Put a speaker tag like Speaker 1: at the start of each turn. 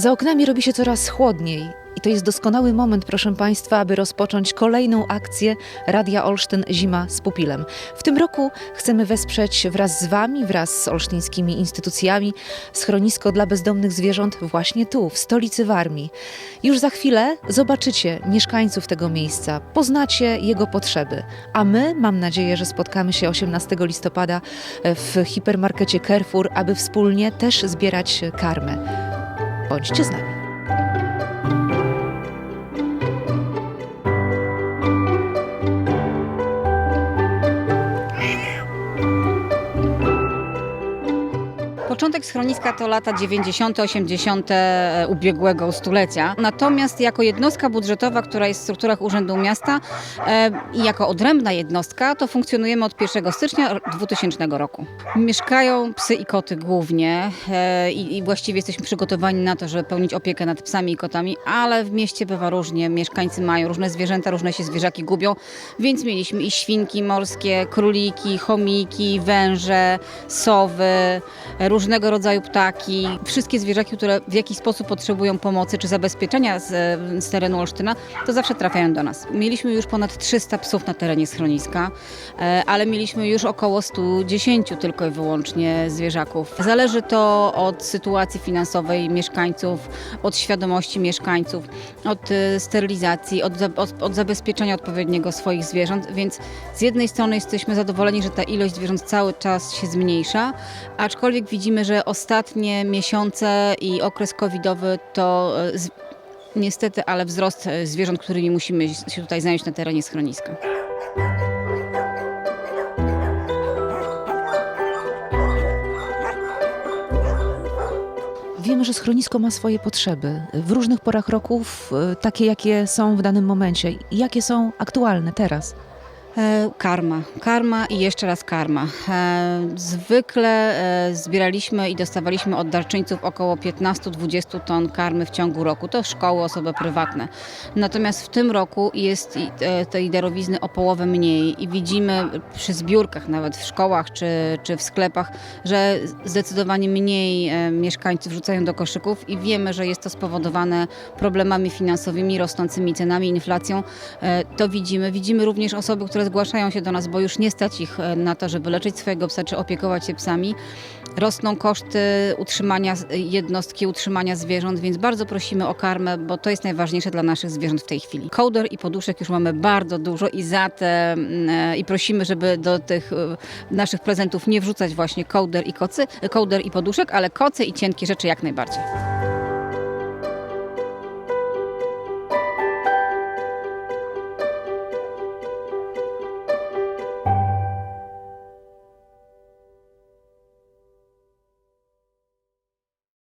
Speaker 1: Za oknami robi się coraz chłodniej i to jest doskonały moment, proszę Państwa, aby rozpocząć kolejną akcję Radia Olsztyn Zima z pupilem. W tym roku chcemy wesprzeć wraz z Wami, wraz z olsztyńskimi instytucjami schronisko dla bezdomnych zwierząt właśnie tu, w stolicy Warmii. Już za chwilę zobaczycie mieszkańców tego miejsca, poznacie jego potrzeby, a my mam nadzieję, że spotkamy się 18 listopada w hipermarkecie Carrefour, aby wspólnie też zbierać karmę. Bądźcie z nami.
Speaker 2: Początek schroniska to lata 90., 80. ubiegłego stulecia. Natomiast jako jednostka budżetowa, która jest w strukturach Urzędu Miasta e, i jako odrębna jednostka, to funkcjonujemy od 1 stycznia 2000 roku. Mieszkają psy i koty głównie e, i, właściwie jesteśmy przygotowani na to, żeby pełnić opiekę nad psami i kotami, ale w mieście bywa różnie. Mieszkańcy mają różne zwierzęta, różne się zwierzaki gubią, więc mieliśmy i świnki morskie, króliki, chomiki, węże, sowy, różnego rodzaju ptaki, wszystkie zwierzaki, które w jakiś sposób potrzebują pomocy czy zabezpieczenia z, z terenu Olsztyna, to zawsze trafiają do nas. Mieliśmy już ponad 300 psów na terenie schroniska, e, ale mieliśmy już około 110 tylko i wyłącznie zwierzaków. Zależy to od sytuacji finansowej mieszkańców, od świadomości mieszkańców, od e, sterylizacji, od, od, od zabezpieczenia odpowiedniego swoich zwierząt, więc z jednej strony jesteśmy zadowoleni, że ta ilość zwierząt cały czas się zmniejsza, aczkolwiek widzimy, że ostatnie miesiące i okres covidowy to e, niestety, ale wzrost e, zwierząt, którymi musimy się tutaj zająć na terenie schroniska.
Speaker 1: Wiemy, że schronisko ma swoje potrzeby w różnych porach roku, w- takie jakie są w danym momencie. Jakie są aktualne teraz?
Speaker 2: E, Karma, karma i jeszcze raz karma. E, Zwykle e, zbieraliśmy i dostawaliśmy od darczyńców około 15-20 ton karmy w ciągu roku. To szkoły, osoby prywatne. Natomiast w tym roku jest tej darowizny o połowę mniej i widzimy przy zbiórkach, nawet w szkołach czy, czy w sklepach, że zdecydowanie mniej mieszkańców rzucają do koszyków i wiemy, że jest to spowodowane problemami finansowymi, rosnącymi cenami, inflacją. To widzimy. Widzimy również osoby, które zgłaszają się do nas, bo już nie stać ich e, na to, żeby leczyć swojego psa czy opiekować się psami. Rosną koszty utrzymania jednostki, utrzymania zwierząt, więc bardzo prosimy o karmę, bo to jest najważniejsze dla naszych zwierząt w tej chwili. Kołder i poduszek już mamy bardzo dużo i za te mm, e, i prosimy, żeby do tych e, naszych prezentów nie wrzucać właśnie kołder i kocy, kołder i poduszek, ale koce i cienkie rzeczy jak najbardziej.